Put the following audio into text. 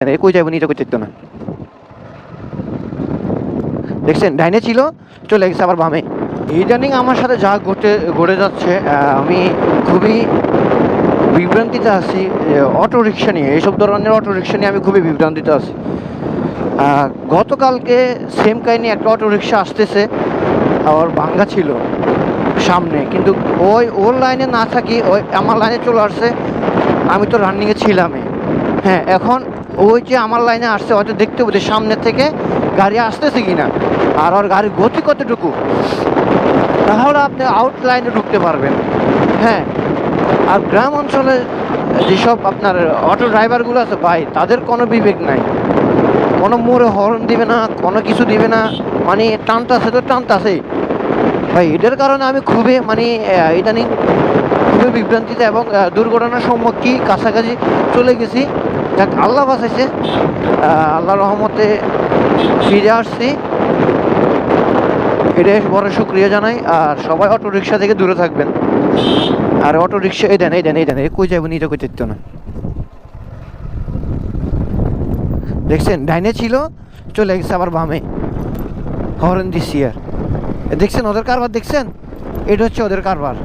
এ কই যাব করতে না। দেখছেন, ডাইনে ছিল, চলে গেছে আবার বামে। ইদানিং আমার সাথে যা ঘটে ঘটে যাচ্ছে আমি খুবই বিভ্রান্তিতে আছি অটো রিক্সা নিয়ে। এইসব ধরনের অটো রিক্সা নিয়ে আমি খুবই বিভ্রান্তিতে আছি। গতকালকে সেম কাহিনি একটা অটো রিক্সা আসতেছে আর ভাঙ্গা ছিল সামনে। কিন্তু ওই, ওর লাইনে না থাকি, ওই আমার লাইনে চলে আসছে, আমি তো রানিংয়ে ছিলামই। হ্যাঁ এখন ওই যে আমার লাইনে আসছে, হয়তো দেখতে পাচ্ছি সামনে থেকে গাড়ি আসতেছে কি না আর ওর গাড়ির গতি কতটুকু। তাহলে আপনি আউট লাইনে ঢুকতে পারবেন। হ্যাঁ আর গ্রাম অঞ্চলে যেসব আপনার অটো ড্রাইভারগুলো আছে, ভাই, তাদের কোনো বিবেক নাই। কোনো মোড়ে হর্ন দিবে না, কোনো কিছু দিবে না মানে টানতাছে তো টানতাছেই। ভাই এটার কারণে আমি খুবই মানে ইদানিং খুবই বিভ্রান্তিতে এবং দুর্ঘটনার সম্মুখীন কাছাকাছি চলে গেছি। যাক, আল্লাহ বাঁচাইছে। আল্লাহ রহমতে ফিরে আসছি। এটা বড় শুক্রিয়া জানাই, আর সবাই অটো রিক্সা থেকে দূরে থাকবেন। আর অটো রিক্সা এই দেন এই দেন এই দেন কই যাব নিজে কই যেত না। দেখছেন, ডাইনে ছিল, চলে গেছে আবার বামে। হরেন দিচ্ছি আর। দেখছেন, ওদের কারবার দেখছেন? এটা হচ্ছে ওদের কারবার।